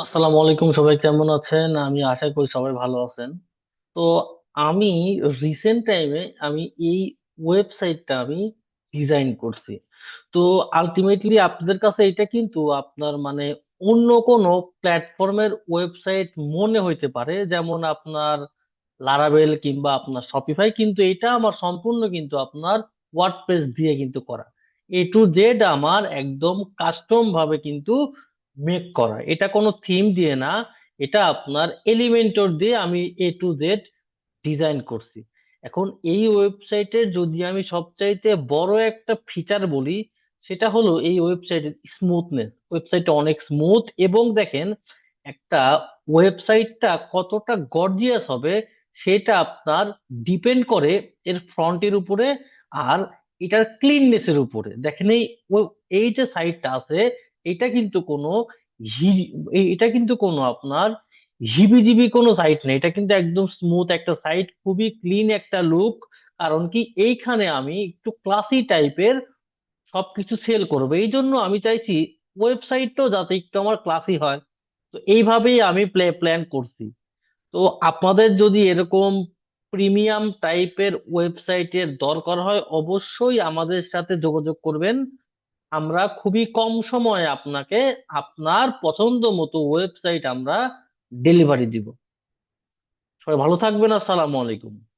আসসালামু আলাইকুম, সবাই কেমন আছেন? আমি আশা করি সবাই ভালো আছেন। তো আমি রিসেন্ট টাইমে আমি এই ওয়েবসাইটটা আমি ডিজাইন করছি। তো আলটিমেটলি আপনাদের কাছে এটা কিন্তু আপনার মানে অন্য কোনো প্ল্যাটফর্মের ওয়েবসাইট মনে হইতে পারে, যেমন আপনার লারাবেল কিংবা আপনার শপিফাই কিন্তু এটা আমার সম্পূর্ণ কিন্তু আপনার ওয়ার্ডপ্রেস দিয়ে কিন্তু করা। এ টু জেড আমার একদম কাস্টম ভাবে কিন্তু মেক করা। এটা কোনো থিম দিয়ে না, এটা আপনার এলিমেন্টর দিয়ে আমি এ টু জেড ডিজাইন করছি। এখন এই ওয়েবসাইটের যদি আমি সবচাইতে বড় একটা ফিচার বলি, সেটা হলো এই ওয়েবসাইটের স্মুথনেস ওয়েবসাইটটা অনেক স্মুথ এবং দেখেন, একটা ওয়েবসাইটটা কতটা গর্জিয়াস হবে, সেটা আপনার ডিপেন্ড করে এর ফ্রন্টের উপরে আর এটার ক্লিননেসের উপরে। দেখেন এই এই যে সাইটটা আছে এটা কিন্তু কোনো এটা কিন্তু কোনো আপনার হিবিজিবি কোনো সাইট নেই। এটা কিন্তু একদম স্মুথ একটা সাইট খুবই ক্লিন একটা লুক কারণ কি, এইখানে আমি একটু ক্লাসি টাইপের সবকিছু সেল করব। এই জন্য আমি চাইছি ওয়েবসাইটটাও যাতে একটু আমার ক্লাসি হয়। তো এইভাবেই আমি প্লে প্ল্যান করছি। তো আপনাদের যদি এরকম প্রিমিয়াম টাইপের ওয়েবসাইটের দরকার হয়, অবশ্যই আমাদের সাথে যোগাযোগ করবেন। আমরা খুবই কম সময়ে আপনাকে আপনার পছন্দ মতো ওয়েবসাইট আমরা ডেলিভারি দিব। সবাই ভালো থাকবেন, আসসালামু আলাইকুম।